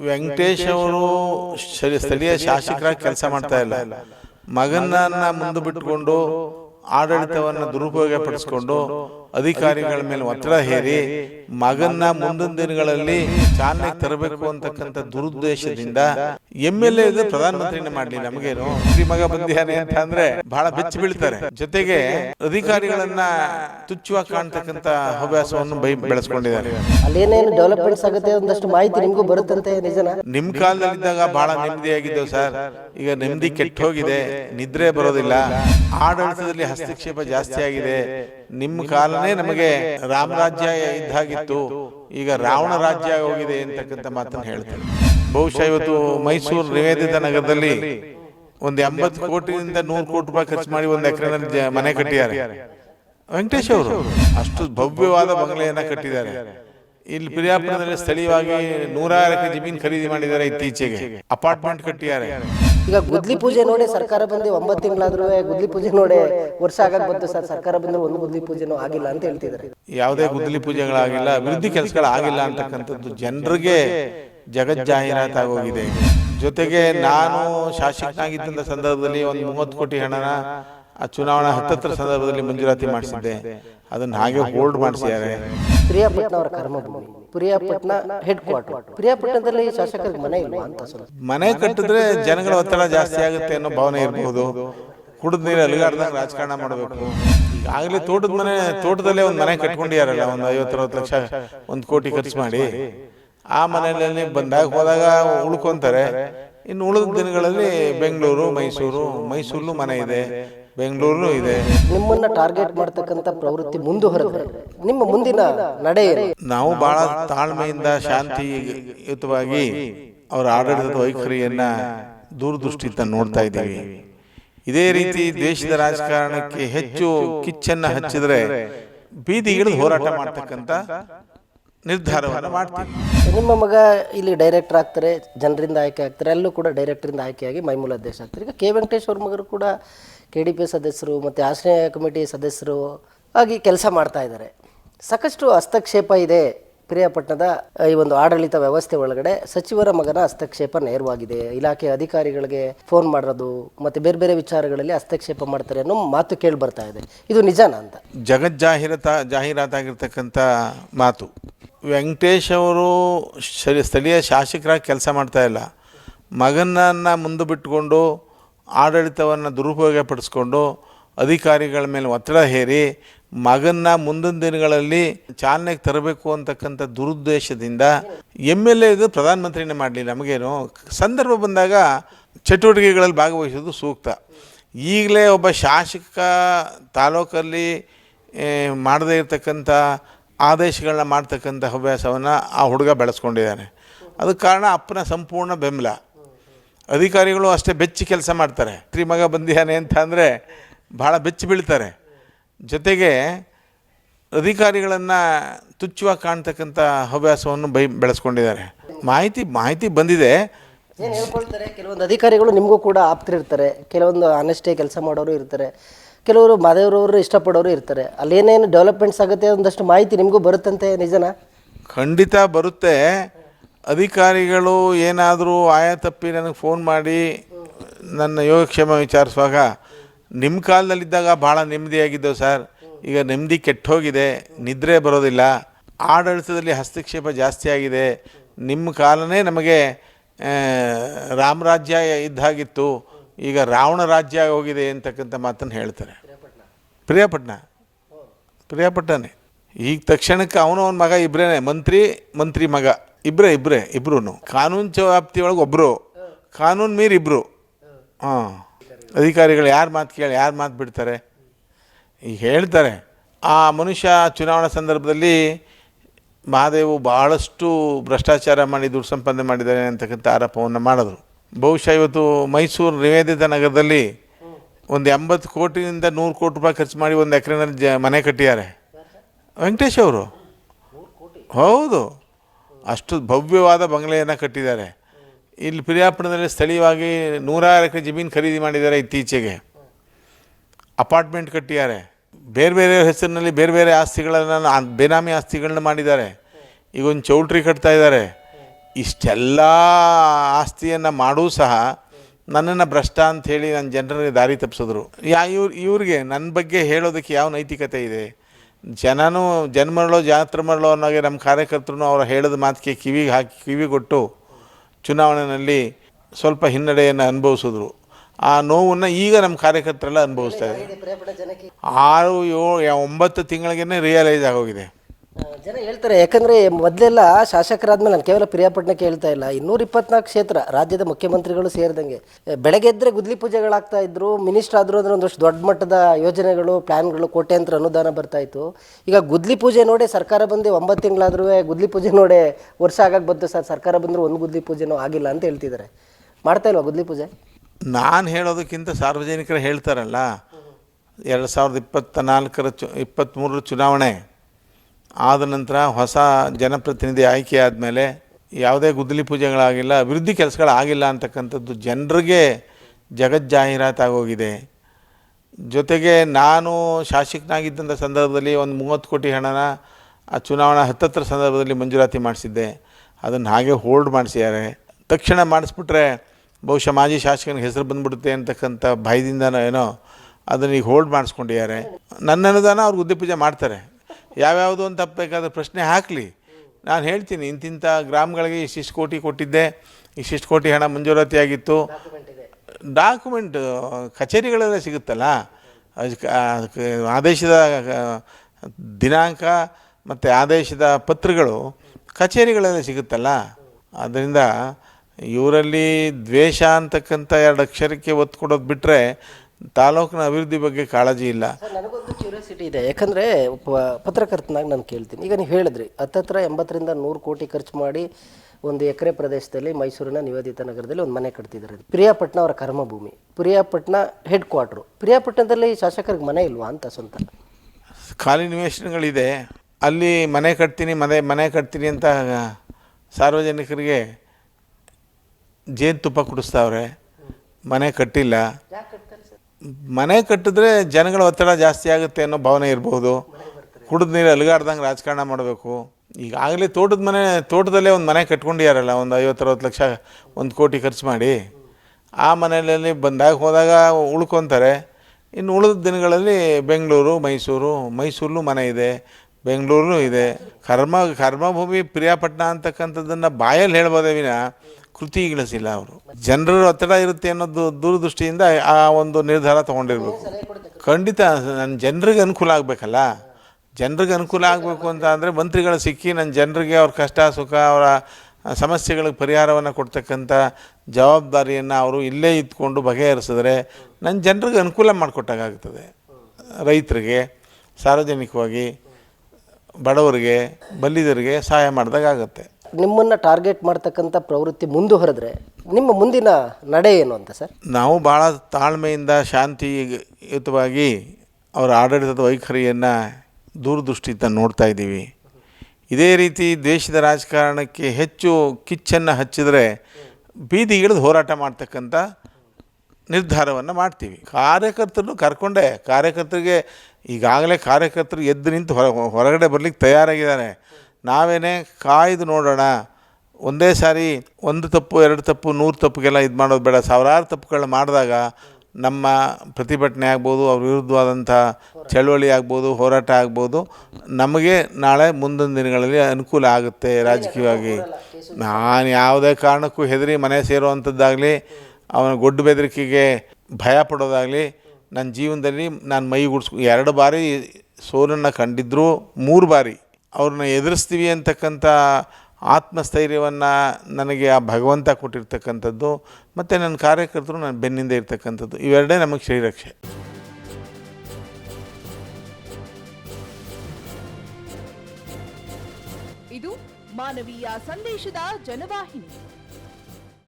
ವೆಂಕಟೇಶ್ ಅವರು ಸ್ಥಳೀಯ ಶಾಸಕರಾಗಿ ಕೆಲಸ ಮಾಡ್ತಾ ಇಲ್ಲ. ಮಗನನ್ನ ಮುಂದೆ ಬಿಟ್ಟುಕೊಂಡು ಆಡಳಿತವನ್ನು ದುರುಪಯೋಗ ಪಡಿಸ್ಕೊಂಡು ಅಧಿಕಾರಿಗಳ ಮೇಲೆ ಒತ್ತಡ ಹೇರಿ ಮಗನ್ನ ಮುಂದಿನ ದಿನಗಳಲ್ಲಿ ಚಾಲನೆ ತರಬೇಕು ಅಂತಕ್ಕಂಥ ದುರುದ್ದೇಶದಿಂದ ಎಂ ಎಲ್ ಎ ಪ್ರಧಾನಮಂತ್ರಿನೇ ಮಾಡ್ಲಿ ನಮಗೇನು ಈ ಮಗ ಬಂದಿಯಾನೆ ಅಂತ ಅಂದ್ರೆ ಬಹಳ ಬೆಚ್ಚಿ ಬೀಳ್ತಾರೆ. ಜೊತೆಗೆ ಅಧಿಕಾರಿಗಳನ್ನ ತುಚ್ಚುವಾಗಿ ಕಾಣ್ತಕ್ಕಂತ ಹವ್ಯಾಸವನ್ನು ಬೈ ಬೆಳೆಸ್ಕೊಂಡಿದ್ದಾರೆ. ಅಲ್ಲೇನೇನು ಡೆವಲಪ್ಮೆಂಟ್ಸ್ ಆಗುತ್ತೆ ಒಂದಷ್ಟು ಮಾಹಿತಿ ನಿಮಗೂ ಬರುತ್ತಂತೆ ನಿಜನ? ನಿಮ್ ಕಾಲದಲ್ಲಿದ್ದಾಗ ಬಹಳ ನೆಮ್ಮದಿಯಾಗಿದ್ದೆವು ಸರ್ ಈಗ ನೆಮ್ಮದಿ ಕೆಟ್ಟ ಹೋಗಿದೆ ನಿದ್ರೆ ಬರೋದಿಲ್ಲ ಆಡಳಿತದಲ್ಲಿ ಹಸ್ತಕ್ಷೇಪ ಜಾಸ್ತಿ ಆಗಿದೆ ನಿಮ್ಮ ಕಾಲನೇ ನಮಗೆ ರಾಮರಾಜ್ಯ ಇದ್ದಾಗಿತ್ತು. ಈಗ ರಾವಣ ರಾಜ್ಯ ಹೋಗಿದೆ ಅಂತಕ್ಕಂಥ ಮಾತನ್ನು ಹೇಳ್ತಾರೆ ಬಹುಶಃ ಇವತ್ತು ಮೈಸೂರು ನಿವೇದಿತ ನಗರದಲ್ಲಿ ಒಂದು ಎಂಬತ್ತು ಕೋಟಿಯಿಂದ ನೂರು ಕೋಟಿ ರೂಪಾಯಿ ಖರ್ಚು ಮಾಡಿ ಒಂದು ಎಕರೆ ಮನೆ ಕಟ್ಟಿದ್ದಾರೆ. ವೆಂಕಟೇಶ್ ಅವರು ಅಷ್ಟು ಭವ್ಯವಾದ ಬಂಗಲೆಯನ್ನ ಕಟ್ಟಿದ್ದಾರೆ. ಇಲ್ಲಿ ಪಿರಿಯಾಪುರದಲ್ಲಿ ಸ್ಥಳೀಯವಾಗಿ ನೂರಾರು ಎಕರೆ ಜಮೀನು ಖರೀದಿ ಮಾಡಿದ್ದಾರೆ ಇತ್ತೀಚೆಗೆ. ಅಪಾರ್ಟ್ಮೆಂಟ್ ಕಟ್ಟಿದ್ದಾರೆ. ಈಗ ಗುದ್ಲಿ ಪೂಜೆ ನೋಡಿ ಸರ್ಕಾರ ಬಂದು ಒಂಬತ್ತು ತಿಂಗಳಾದ್ರೂ ಗುದ್ಲಿ ಪೂಜೆ ನೋಡಿ ವರ್ಷ ಆಗಕ್ಕೆ ಬಂತು ಸರ್. ಸರ್ಕಾರ ಬಂದ್ರೆ ಒಂದು ಗುದ್ಲಿ ಪೂಜೆನೂ ಆಗಿಲ್ಲ ಅಂತ ಹೇಳ್ತಿದ್ದಾರೆ. ಯಾವುದೇ ಗುದ್ಲಿ ಪೂಜೆಗಳಾಗಿಲ್ಲ, ಅಭಿವೃದ್ಧಿ ಕೆಲಸಗಳಾಗಿಲ್ಲ ಅಂತಕ್ಕಂಥದ್ದು ಜನರಿಗೆ ಜಗಜ್ಜಾಹೀರಾತಾಗೋಗಿದೆ. ಜೊತೆಗೆ ನಾನು ಶಾಸಕನಾಗಿದ್ದಂಥ ಸಂದರ್ಭದಲ್ಲಿ ಒಂದು ಮೂವತ್ತು ಕೋಟಿ ಹಣನ ಆ ಚುನಾವಣಾ ಹತ್ತತ್ರ ಸಂದರ್ಭದಲ್ಲಿ ಮಂಜೂರಾತಿ ಮಾಡಿಸಿದ್ದೆ. ಅದನ್ನ ಹಾಗೆ ಹೋಲ್ಡ್ ಮಾಡಿಸಿದ್ದಾರೆ. ಪ್ರಿಯಾಪಟ್ನ ಅವರ ಕರ್ಮಭೂಮಿ ಪ್ರಿಯಾಪಟ್ಟಣ ಹೆಡ್ ಕ್ವಾರ್ಟರ್ ಪ್ರಿಯಾಪಟ್ಟಣದಲ್ಲಿ ಶಾಸಕರಿಗೆ ಮನೆ ಇಲ್ವಾ ಅಂತ ಸ್ವಲ್ಪ ಮನೆ ಕಟ್ಟಿದ್ರೆ ಜನಗಳ ಒತ್ತಡ ಜಾಸ್ತಿ ಆಗುತ್ತೆ ಅನ್ನೋ ಭಾವನೆ ಇರಬಹುದು. ಕುಡಿದ ನೀರು ಅಲಿಗಾಡ್ದಾಗ ರಾಜಕಾರಣ ಮಾಡಬೇಕು. ಈಗಾಗಲೇ ತೋಟದ ಮನೆ, ತೋಟದಲ್ಲೇ ಒಂದು ಮನೆ ಕಟ್ಕೊಂಡಿದಾರಲ್ಲ, ಒಂದು ಐವತ್ತು ಅರವತ್ತು ಲಕ್ಷ, ಒಂದು ಕೋಟಿ ಖರ್ಚು ಮಾಡಿ. ಆ ಮನೆಯಲ್ಲಿ ಬಂದಾಗ ಹೋದಾಗ ಉಳ್ಕೊಂತಾರೆ. ಇನ್ನು ಉಳಿದ ದಿನಗಳಲ್ಲಿ ಬೆಂಗಳೂರು, ಮೈಸೂರು, ಮೈಸೂರಲ್ಲೂ ಮನೆ ಇದೆ. ಬೆಂಗಳೂರು ಇದೆ. ನಿಮ್ಮನ್ನ ಟಾರ್ಗೆಟ್ ಮಾಡ್ತಕ್ಕಂಥ ಪ್ರವೃತ್ತಿ ಮುಂದುವರೆದ್ರೆ ನಿಮ್ಮ ಮುಂದಿನ ನಡೆ ಏನು? ನಾವು ಬಹಳ ತಾಳ್ಮೆಯಿಂದ ಶಾಂತಿಯುತವಾಗಿ ಅವರ ಆಡಳಿತದ ವೈಖರಿಯನ್ನ ದೂರದೃಷ್ಟಿಯಿಂದ ನೋಡ್ತಾ ಇದ್ದೀವಿ. ಇದೇ ರೀತಿ ದೇಶದ ರಾಜಕಾರಣಕ್ಕೆ ಹೆಚ್ಚು ಕಿಚ್ಚನ್ನ ಹಚ್ಚಿದ್ರೆ ಬೀದಿಗಿಳಿದು ಹೋರಾಟ ಮಾಡ್ತಕ್ಕಂಥ ನಿರ್ಧಾರವನ್ನು ಮಾಡ್ತೀವಿ. ನಿಮ್ಮ ಮಗ ಇಲ್ಲಿ ಡೈರೆಕ್ಟರ್ ಆಗ್ತಾರೆ ಜನರಿಂದ ಆಯ್ಕೆ ಆಗ್ತಾರೆ ಅಲ್ಲೂ ಕೂಡ ಡೈರೆಕ್ಟರಿಂದ ಆಯ್ಕೆಯಾಗಿ ಮೈಮೂಲ ದೇಶ ಆಗ್ತಾರೆ. ಈಗ ಕೆ ವೆಂಕಟೇಶ್ ಅವ್ರ ಮಗರು ಕೂಡ ಕೆ ಡಿ ಪಿ ಸದಸ್ಯರು ಮತ್ತು ಆಶ್ರಯ ಕಮಿಟಿ ಸದಸ್ಯರು ಆಗಿ ಕೆಲಸ ಮಾಡ್ತಾ ಇದ್ದಾರೆ. ಸಾಕಷ್ಟು ಹಸ್ತಕ್ಷೇಪ ಇದೆ ಪಿರಿಯಾಪಟ್ಟಣದ ಈ ಒಂದು ಆಡಳಿತ ವ್ಯವಸ್ಥೆ ಒಳಗಡೆ. ಸಚಿವರ ಮಗನ ಹಸ್ತಕ್ಷೇಪ ನೇರವಾಗಿದೆ. ಇಲಾಖೆ ಅಧಿಕಾರಿಗಳಿಗೆ ಫೋನ್ ಮಾಡೋದು ಮತ್ತು ಬೇರೆ ಬೇರೆ ವಿಚಾರಗಳಲ್ಲಿ ಹಸ್ತಕ್ಷೇಪ ಮಾಡ್ತಾರೆ ಅನ್ನೋ ಮಾತು ಕೇಳಿ ಬರ್ತಾ ಇದೆ. ಇದು ನಿಜಾನಾ ಅಂತ? ಜಗಜ್ಜಾಹೀರತ ಜಾಹೀರಾತಾಗಿರ್ತಕ್ಕಂಥ ಮಾತು. ವೆಂಕಟೇಶ್ ಅವರು ಸ್ಥಳೀಯ ಶಾಸಕರಾಗಿ ಕೆಲಸ ಮಾಡ್ತಾ ಇಲ್ಲ. ಮಗನನ್ನು ಮುಂದೆ ಬಿಟ್ಟುಕೊಂಡು ಆಡಳಿತವನ್ನು ದುರುಪಯೋಗಪಡಿಸ್ಕೊಂಡು ಅಧಿಕಾರಿಗಳ ಮೇಲೆ ಒತ್ತಡ ಹೇರಿ ಮಗನ್ನ ಮುಂದಿನ ದಿನಗಳಲ್ಲಿ ಚಾಲನೆಗೆ ತರಬೇಕು ಅಂತಕ್ಕಂಥ ದುರುದ್ದೇಶದಿಂದ ಎಂ ಎಲ್ ಎ ಪ್ರಧಾನಮಂತ್ರಿನೇ ಮಾಡಲಿ ನಮಗೇನು? ಸಂದರ್ಭ ಬಂದಾಗ ಚಟುವಟಿಕೆಗಳಲ್ಲಿ ಭಾಗವಹಿಸೋದು ಸೂಕ್ತ. ಈಗಲೇ ಒಬ್ಬ ಶಾಸಕ ತಾಲೂಕಲ್ಲಿ ಮಾಡದೇ ಇರತಕ್ಕಂಥ ಆದೇಶಗಳನ್ನ ಮಾಡ್ತಕ್ಕಂಥ ಹವ್ಯಾಸವನ್ನು ಆ ಹುಡುಗ ಬೆಳೆಸ್ಕೊಂಡಿದ್ದಾನೆ. ಅದಕ್ಕೆ ಕಾರಣ ಅಪ್ಪನ ಸಂಪೂರ್ಣ ಬೆಂಬಲ. ಅಧಿಕಾರಿಗಳು ಅಷ್ಟೇ ಬೆಚ್ಚಿ ಕೆಲಸ ಮಾಡ್ತಾರೆ. ಸ್ತ್ರೀ ಮಗ ಬಂದಿಯಾನೆ ಅಂತ ಅಂದರೆ ಭಾಳ ಬೆಚ್ಚಿ ಬೀಳ್ತಾರೆ. ಜೊತೆಗೆ ಅಧಿಕಾರಿಗಳನ್ನು ತುಚ್ಛವಾಗಿ ಕಾಣ್ತಕ್ಕಂಥ ಹವ್ಯಾಸವನ್ನು ಬೈ ಬೆಳೆಸ್ಕೊಂಡಿದ್ದಾರೆ. ಮಾಹಿತಿ ಮಾಹಿತಿ ಬಂದಿದೆ. ಹೇಳ್ಕೊಳ್ತಾರೆ? ಕೆಲವೊಂದು ಅಧಿಕಾರಿಗಳು ನಿಮಗೂ ಕೂಡ ಆಪ್ತಿರ್ತಾರೆ ಕೆಲವೊಂದು ಆನೆಸ್ಟೇ ಕೆಲಸ ಮಾಡೋರು ಇರ್ತಾರೆ. ಕೆಲವರು ಮಾದೇವ್ರವರು ಇಷ್ಟಪಡೋರು ಇರ್ತಾರೆ. ಅಲ್ಲೇನೇನು ಡೆವಲಪ್ಮೆಂಟ್ಸ್ ಆಗುತ್ತೆ ಒಂದಷ್ಟು ಮಾಹಿತಿ ನಿಮಗೂ ಬರುತ್ತಂತೆ ನಿಜನಾ? ಖಂಡಿತ ಬರುತ್ತೆ. ಅಧಿಕಾರಿಗಳು ಏನಾದರೂ ಆಯ ತಪ್ಪಿ ನನಗೆ ಫೋನ್ ಮಾಡಿ ನನ್ನ ಯೋಗಕ್ಷೇಮ ವಿಚಾರಿಸುವಾಗ ನಿಮ್ಮ ಕಾಲದಲ್ಲಿದ್ದಾಗ ಭಾಳ ನೆಮ್ಮದಿಯಾಗಿದ್ದೆವು ಸರ್. ಈಗ ನೆಮ್ಮದಿ ಕೆಟ್ಟ ಹೋಗಿದೆ ನಿದ್ರೆ ಬರೋದಿಲ್ಲ. ಆಡಳಿತದಲ್ಲಿ ಹಸ್ತಕ್ಷೇಪ ಜಾಸ್ತಿ ಆಗಿದೆ. ನಿಮ್ಮ ಕಾಲನೇ ನಮಗೆ ರಾಮರಾಜ್ಯ ಇದ್ದಾಗಿತ್ತು. ಈಗ ರಾವಣ ರಾಜ್ಯ ಹೋಗಿದೆ ಅಂತಕ್ಕಂಥ ಮಾತನ್ನು ಹೇಳ್ತಾರೆ. ಪ್ರಿಯಾಪಟ್ಟಣ ಪ್ರಿಯಾಪಟ್ಟನೆ. ಈಗ ತಕ್ಷಣಕ್ಕೆ ಅವನು ಅವನ ಮಗ ಇಬ್ಬರೇ ಮಂತ್ರಿ ಮಂತ್ರಿ ಮಗ. ಇಬ್ಬರೇ ಇಬ್ಬರೇ ಇಬ್ರು ಕಾನೂನು ಜವಾಬ್ತಿ ಒಬ್ಬರು ಕಾನೂನು ಮೀರಿ ಇಬ್ಬರು ಹಾಂ. ಅಧಿಕಾರಿಗಳು ಯಾರು ಮಾತು ಕೇಳಿ ಯಾರು ಮಾತು ಬಿಡ್ತಾರೆ? ಈಗ ಹೇಳ್ತಾರೆ. ಆ ಮನುಷ್ಯ ಚುನಾವಣಾ ಸಂದರ್ಭದಲ್ಲಿ ಮಹಾದೇವು ಬಹಳಷ್ಟು ಭ್ರಷ್ಟಾಚಾರ ಮಾಡಿ ದುಡ್ಡು ಸಂಪಾದನೆ ಮಾಡಿದ್ದಾರೆ ಅಂತಕ್ಕಂಥ ಆರೋಪವನ್ನು ಮಾಡಿದ್ರು. ಬಹುಶಃ ಇವತ್ತು ಮೈಸೂರು ನಿವೇದಿತ ನಗರದಲ್ಲಿ ಒಂದು ಎಂಬತ್ತು ಕೋಟಿಯಿಂದ ನೂರು ಕೋಟಿ ರೂಪಾಯಿ ಖರ್ಚು ಮಾಡಿ ಒಂದು ಎಕರೆನಲ್ಲಿ ಜ ಮನೆ ಕಟ್ಟಿದ್ದಾರೆ. ವೆಂಕಟೇಶ್ ಅವರು. ಹೌದು. ಅಷ್ಟು ಭವ್ಯವಾದ ಬಂಗಲೆಯನ್ನು ಕಟ್ಟಿದ್ದಾರೆ. ಇಲ್ಲಿ ಪ್ರಿಯಾಪುರದಲ್ಲಿ ಸ್ಥಳೀಯವಾಗಿ ನೂರಾರು ಎಕರೆ ಜಮೀನು ಖರೀದಿ ಮಾಡಿದ್ದಾರೆ ಇತ್ತೀಚೆಗೆ. ಅಪಾರ್ಟ್ಮೆಂಟ್ ಕಟ್ಟಿದ್ದಾರೆ. ಬೇರೆ ಬೇರೆ ಹೆಸರಿನಲ್ಲಿ ಬೇರೆ ಬೇರೆ ಆಸ್ತಿಗಳನ್ನು ಬೇನಾಮಿ ಆಸ್ತಿಗಳನ್ನ ಮಾಡಿದ್ದಾರೆ. ಈಗ ಒಂದು ಚೌಲ್ಟ್ರಿ ಕಟ್ತಾ ಇದ್ದಾರೆ. ಇಷ್ಟೆಲ್ಲ ಆಸ್ತಿಯನ್ನು ಮಾಡೂ ಸಹ ನನ್ನನ್ನು ಭ್ರಷ್ಟ ಅಂತ ಹೇಳಿ ನನ್ನ ಜನರಿಗೆ ದಾರಿ ತಪ್ಪಿಸಿದ್ರು. ಯಾ, ಇವ್ರು, ಇವ್ರಿಗೆ ನನ್ನ ಬಗ್ಗೆ ಹೇಳೋದಕ್ಕೆ ಯಾವ ನೈತಿಕತೆ ಇದೆ? ಜನನೂ ಜನ್ಮರಳೋ ಜಾತ್ರೆ ಮರಳೋ ಅನ್ನೋಗೆ ನಮ್ಮ ಕಾರ್ಯಕರ್ತರು ಅವರು ಹೇಳಿದ ಮಾತಿಗೆ ಕಿವಿಗೆ ಹಾಕಿ ಕಿವಿಗೊಟ್ಟು ಚುನಾವಣೆಯಲ್ಲಿ ಸ್ವಲ್ಪ ಹಿನ್ನಡೆಯನ್ನು ಅನುಭವಿಸಿದ್ರು. ಆ ನೋವನ್ನು ಈಗ ನಮ್ಮ ಕಾರ್ಯಕರ್ತರೆಲ್ಲ ಅನುಭವಿಸ್ತಾ ಇದ್ದಾರೆ. ಆರು ಏಳು, ಒಂಬತ್ತು ತಿಂಗಳಿಗೆ ರಿಯಲೈಸ್ ಆಗೋಗಿದೆ. ಜನ ಹೇಳ್ತಾರೆ, ಯಾಕಂದ್ರೆ ಮೊದಲೆಲ್ಲ ಶಾಸಕರಾದ್ಮೇಲೆ ನಾನು ಕೇವಲ ಪ್ರಿಯಾಪಟ್ಟಣಕ್ಕೆ ಹೇಳ್ತಾ ಇಲ್ಲ. ಇನ್ನೂರ ಇಪ್ಪತ್ನಾಲ್ಕು ಕ್ಷೇತ್ರ ರಾಜ್ಯದ ಮುಖ್ಯಮಂತ್ರಿಗಳು ಸೇರಿದಂಗೆ. ಬೆಳಗ್ಗೆ ಎದ್ರೆ ಗುದ್ಲಿ ಪೂಜೆಗಳಾಗ್ತಾ ಇದ್ರು, ಮಿನಿಸ್ಟರ್ ಆದ್ರೂ ಅಂದ್ರೆ ಒಂದಷ್ಟು ದೊಡ್ಡ ಮಟ್ಟದ ಯೋಜನೆಗಳು, ಪ್ಲಾನ್ಗಳು, ಕೋಟ್ಯಾಂತರ ಅನುದಾನ ಬರ್ತಾ ಇತ್ತು. ಈಗ ಗುದ್ಲಿ ಪೂಜೆ ನೋಡಿ ಸರ್ಕಾರ ಬಂದು ಒಂಬತ್ತು ತಿಂಗಳಾದ್ರೂ ಗುದ್ಲಿ ಪೂಜೆ ನೋಡಿ ವರ್ಷ ಆಗಕ್ಕೆ ಬಂತು ಸರ್. ಸರ್ಕಾರ ಬಂದರೂ ಒಂದು ಗುದ್ಲಿ ಪೂಜೆನೂ ಆಗಿಲ್ಲ ಅಂತ ಹೇಳ್ತಿದ್ದಾರೆ. ಮಾಡ್ತಾ ಇಲ್ವಾ ಗುದ್ಲಿ ಪೂಜೆ? ನಾನು ಹೇಳೋದಕ್ಕಿಂತ ಸಾರ್ವಜನಿಕರು ಹೇಳ್ತಾರಲ್ಲ, ಎರಡು ಸಾವಿರದ ಇಪ್ಪತ್ತ ನಾಲ್ಕರ ಚು, ಇಪ್ಪತ್ತ್ಮೂರರ ಚುನಾವಣೆ. ಆದ ನಂತರ ಹೊಸ ಜನಪ್ರತಿನಿಧಿ ಆಯ್ಕೆ ಆದಮೇಲೆ ಯಾವುದೇ ಗುದ್ದಲಿ ಪೂಜೆಗಳಾಗಿಲ್ಲ, ಅಭಿವೃದ್ಧಿ ಕೆಲಸಗಳಾಗಿಲ್ಲ ಅಂತಕ್ಕಂಥದ್ದು ಜನರಿಗೆ ಜಗಜ್ಜಾಹೀರಾತಾಗೋಗಿದೆ ಜೊತೆಗೆ ನಾನು ಶಾಸಕನಾಗಿದ್ದಂಥ ಸಂದರ್ಭದಲ್ಲಿ ಒಂದು ಮೂವತ್ತು ಕೋಟಿ ಹಣನ ಆ ಚುನಾವಣಾ ಹತ್ತತ್ರ ಸಂದರ್ಭದಲ್ಲಿ ಮಂಜೂರಾತಿ ಮಾಡಿಸಿದ್ದೆ. ಅದನ್ನು ಹಾಗೆ ಹೋಲ್ಡ್ ಮಾಡಿಸಿದ್ದಾರೆ. ತಕ್ಷಣ ಮಾಡಿಸ್ಬಿಟ್ರೆ ಬಹುಶಃ ಮಾಜಿ ಶಾಸಕನಿಗೆ ಹೆಸರು ಬಂದ್ಬಿಡುತ್ತೆ ಅಂತಕ್ಕಂಥ ಭಯದಿಂದನೋ ಏನೋ ಅದನ್ನ ಈಗ ಹೋಲ್ಡ್ ಮಾಡಿಸ್ಕೊಂಡಿದ್ದಾರೆ. ನನ್ನ ಅನುದಾನ ಅವ್ರು ಗುದ್ದೆ ಪೂಜೆ ಮಾಡ್ತಾರೆ. ಯಾವ್ಯಾವುದು ಅಂತ ಬೇಕಾದ್ರೆ ಪ್ರಶ್ನೆ ಹಾಕಲಿ. ನಾನು ಹೇಳ್ತೀನಿ ಇಂತಿಂಥ ಗ್ರಾಮಗಳಿಗೆ ಇಷ್ಟಿಷ್ಟು ಕೋಟಿ ಕೊಟ್ಟಿದ್ದೆ ಇಷ್ಟಿಷ್ಟು ಕೋಟಿ ಹಣ ಮಂಜೂರಾತಿ ಆಗಿತ್ತು ಡಾಕ್ಯುಮೆಂಟ್ ಕಚೇರಿಗಳೆಲ್ಲ ಸಿಗುತ್ತಲ್ಲ? ಆದೇಶದ ದಿನಾಂಕ ಮತ್ತು ಆದೇಶದ ಪತ್ರಗಳು ಕಚೇರಿಗಳೆಲ್ಲ ಸಿಗುತ್ತಲ್ಲ? ಆದ್ದರಿಂದ ಇವರಲ್ಲಿ ದ್ವೇಷ ಅಂತಕ್ಕಂಥ ಎರಡು ಅಕ್ಷರಕ್ಕೆ ಒತ್ತು ಕೊಡೋದು ಬಿಟ್ಟರೆ ತಾಲೂಕಿನ ಅಭಿವೃದ್ಧಿ ಬಗ್ಗೆ ಕಾಳಜಿ ಇಲ್ಲ. ಕ್ಯೂರಿಯಾಸಿಟಿ ಇದೆ. ಯಾಕಂದರೆ ಪತ್ರಕರ್ತನಾಗಿ ನಾನು ಕೇಳ್ತೀನಿ. ಈಗ ನೀವು ಹೇಳಿದ್ರಿ ಹತ್ತತ್ರ ಎಂಬತ್ತರಿಂದ ನೂರು ಕೋಟಿ ಖರ್ಚು ಮಾಡಿ ಒಂದು ಎಕರೆ ಪ್ರದೇಶದಲ್ಲಿ ಮೈಸೂರಿನ ನಿವೇದಿತ ನಗರದಲ್ಲಿ ಒಂದು ಮನೆ ಕಟ್ತಿದ್ದಾರೆ ಪ್ರಿಯಾಪಟ್ಟಣ ಅವರ ಕರ್ಮಭೂಮಿ. ಪ್ರಿಯಾಪಟ್ಟಣ ಹೆಡ್ ಕ್ವಾರ್ಟ್ರು ಪ್ರಿಯಾಪಟ್ಟಣದಲ್ಲಿ ಶಾಸಕರಿಗೆ ಮನೆ ಇಲ್ವಾ ಅಂತ ಸ್ವಂತ? ಖಾಲಿ ನಿವೇಶನಗಳಿದೆ. ಅಲ್ಲಿ ಮನೆ ಕಟ್ತೀನಿ ಮನೆ ಮನೆ ಕಟ್ತೀನಿ ಅಂತ ಸಾರ್ವಜನಿಕರಿಗೆ ಜೇನುತುಪ್ಪ ಕುಡಿಸ್ತಾವ್ರೆ ಮನೆ ಕಟ್ಟಿಲ್ಲ. ಮನೆ ಕಟ್ಟಿದ್ರೆ ಜನಗಳ ಒತ್ತಡ ಜಾಸ್ತಿ ಆಗುತ್ತೆ ಅನ್ನೋ ಭಾವನೆ ಇರಬಹುದು. ಕುಡಿದ ನೀರು ಅಲುಗಾಡ್ದಂಗೆ ರಾಜಕಾರಣ ಮಾಡಬೇಕು. ಈಗಾಗಲೇ ತೋಟದ ಮನೆ, ತೋಟದಲ್ಲೇ ಒಂದು ಮನೆ ಕಟ್ಕೊಂಡಿಯಾರಲ್ಲ, ಒಂದು ಐವತ್ತರವತ್ತು ಲಕ್ಷ ಒಂದು ಕೋಟಿ ಖರ್ಚು ಮಾಡಿ. ಆ ಮನೆಯಲ್ಲಿ ಬಂದಾಗ ಹೋದಾಗ ಉಳ್ಕೊತಾರೆ. ಇನ್ನು ಉಳಿದ ದಿನಗಳಲ್ಲಿ ಬೆಂಗಳೂರು, ಮೈಸೂರು ಮೈಸೂರಲ್ಲೂ ಮನೆ ಇದೆ ಬೆಂಗಳೂರು ಇದೆ. ಕರ್ಮ, ಕರ್ಮಭೂಮಿ ಪ್ರಿಯಾಪಟ್ಟಣ ಅಂತಕ್ಕಂಥದ್ದನ್ನು ಬಾಯಲ್ಲಿ ಹೇಳ್ಬೋದೇ ವಿನ ಕೃತಿಗಳಿಸಿಲ್ಲ ಅವರು. ಜನರ ಒತ್ತಡ ಇರುತ್ತೆ ಅನ್ನೋದು ದೂರದೃಷ್ಟಿಯಿಂದ ಆ ಒಂದು ನಿರ್ಧಾರ ತೊಗೊಂಡಿರ್ಬೇಕು. ಖಂಡಿತ ನನ್ನ ಜನರಿಗೆ ಅನುಕೂಲ ಆಗಬೇಕಲ್ಲ? ಜನರಿಗೆ ಅನುಕೂಲ ಆಗಬೇಕು ಅಂತ ಅಂದರೆ ಮಂತ್ರಿಗಳು ಸಿಕ್ಕಿ ನನ್ನ ಜನರಿಗೆ ಅವ್ರ ಕಷ್ಟ, ಸುಖ, ಅವರ ಸಮಸ್ಯೆಗಳಿಗೆ ಪರಿಹಾರವನ್ನು ಕೊಡ್ತಕ್ಕಂಥ ಜವಾಬ್ದಾರಿಯನ್ನು ಅವರು ಇಲ್ಲೇ ಇದ್ಕೊಂಡು ಬಗೆಹರಿಸಿದ್ರೆ ನನ್ನ ಜನರಿಗೆ ಅನುಕೂಲ ಮಾಡಿಕೊಟ್ಟಾಗ್ತದೆ ರೈತರಿಗೆ, ಸಾರ್ವಜನಿಕವಾಗಿ, ಬಡವರಿಗೆ ಬಲ್ಲಿದರಿಗೆ ಸಹಾಯ ಮಾಡಿದಾಗುತ್ತೆ ನಿಮ್ಮನ್ನು ಟಾರ್ಗೆಟ್ ಮಾಡ್ತಕ್ಕಂಥ ಪ್ರವೃತ್ತಿ ಮುಂದುವರೆದ್ರೆ ನಿಮ್ಮ ಮುಂದಿನ ನಡೆ ಏನು ಅಂತ ಸರ್? ನಾವು ಭಾಳ ತಾಳ್ಮೆಯಿಂದ ಶಾಂತಿಯುತವಾಗಿ ಅವರ ಆಡಳಿತದ ವೈಖರಿಯನ್ನು ದೂರದೃಷ್ಟಿಯಿಂದ ನೋಡ್ತಾ ಇದ್ದೀವಿ. ಇದೇ ರೀತಿ ದೇಶದ ರಾಜಕಾರಣಕ್ಕೆ ಹೆಚ್ಚು ಕಿಚ್ಚನ್ನು ಹಚ್ಚಿದರೆ ಬೀದಿಗಿಳಿದು ಹೋರಾಟ ಮಾಡ್ತಕ್ಕಂಥ ನಿರ್ಧಾರವನ್ನು ಮಾಡ್ತೀವಿ. ಕಾರ್ಯಕರ್ತರನ್ನು ಕರ್ಕೊಂಡೆ, ಕಾರ್ಯಕರ್ತರಿಗೆ ಈಗಾಗಲೇ ಕಾರ್ಯಕರ್ತರು ಎದ್ದು ನಿಂತು ಹೊರ, ಹೊರಗಡೆ ಬರಲಿಕ್ಕೆ ತಯಾರಾಗಿದ್ದಾರೆ. ನಾವೇನೇ ಕಾಯ್ದು ನೋಡೋಣ. ಒಂದೇ ಸಾರಿ ಒಂದು ತಪ್ಪು, ಎರಡು ತಪ್ಪು, ನೂರು ತಪ್ಪಿಗೆಲ್ಲ ಇದು ಮಾಡೋದು ಬೇಡ. ಸಾವಿರಾರು ತಪ್ಪುಗಳನ್ನ ಮಾಡಿದಾಗ ನಮ್ಮ ಪ್ರತಿಭಟನೆ ಆಗ್ಬೋದು, ಅವ್ರ ವಿರುದ್ಧವಾದಂಥ ಚಳುವಳಿ ಆಗ್ಬೋದು, ಹೋರಾಟ ಆಗ್ಬೋದು. ನಮಗೆ ನಾಳೆ ಮುಂದಿನ ದಿನಗಳಲ್ಲಿ ಅನುಕೂಲ ಆಗುತ್ತೆ ರಾಜಕೀಯವಾಗಿ. ನಾನು ಯಾವುದೇ ಕಾರಣಕ್ಕೂ ಹೆದರಿ ಮನೆ ಸೇರುವಂಥದ್ದಾಗಲಿ, ಅವನ ಗೊಡ್ಡು ಬೆದರಿಕೆಗೆ ಭಯ ಪಡೋದಾಗಲಿ, ನನ್ನ ಜೀವನದಲ್ಲಿ ನಾನು ಮೈ ಗುಡ್ಸ್ಕೊ ಎರಡು ಬಾರಿ ಸೋಲನ್ನು ಕಂಡಿದ್ದರೂ ಮೂರು ಬಾರಿ ಅವ್ರನ್ನ ಎದುರಿಸ್ತೀವಿ ಅಂತಕ್ಕಂಥ ಆತ್ಮಸ್ಥೈರ್ಯವನ್ನು ನನಗೆ ಆ ಭಗವಂತ ಕೊಟ್ಟಿರ್ತಕ್ಕಂಥದ್ದು, ಮತ್ತು ನನ್ನ ಕಾರ್ಯಕರ್ತರು ನನ್ನ ಬೆನ್ನಿಂದ ಇರ್ತಕ್ಕಂಥದ್ದು. ಇವೆರಡೇ ನಮಗೆ ಶ್ರೀರಕ್ಷೆ ಇದು ಮಾನವೀಯ ಸಂದೇಶದ ಜನವಾಹಿನಿ.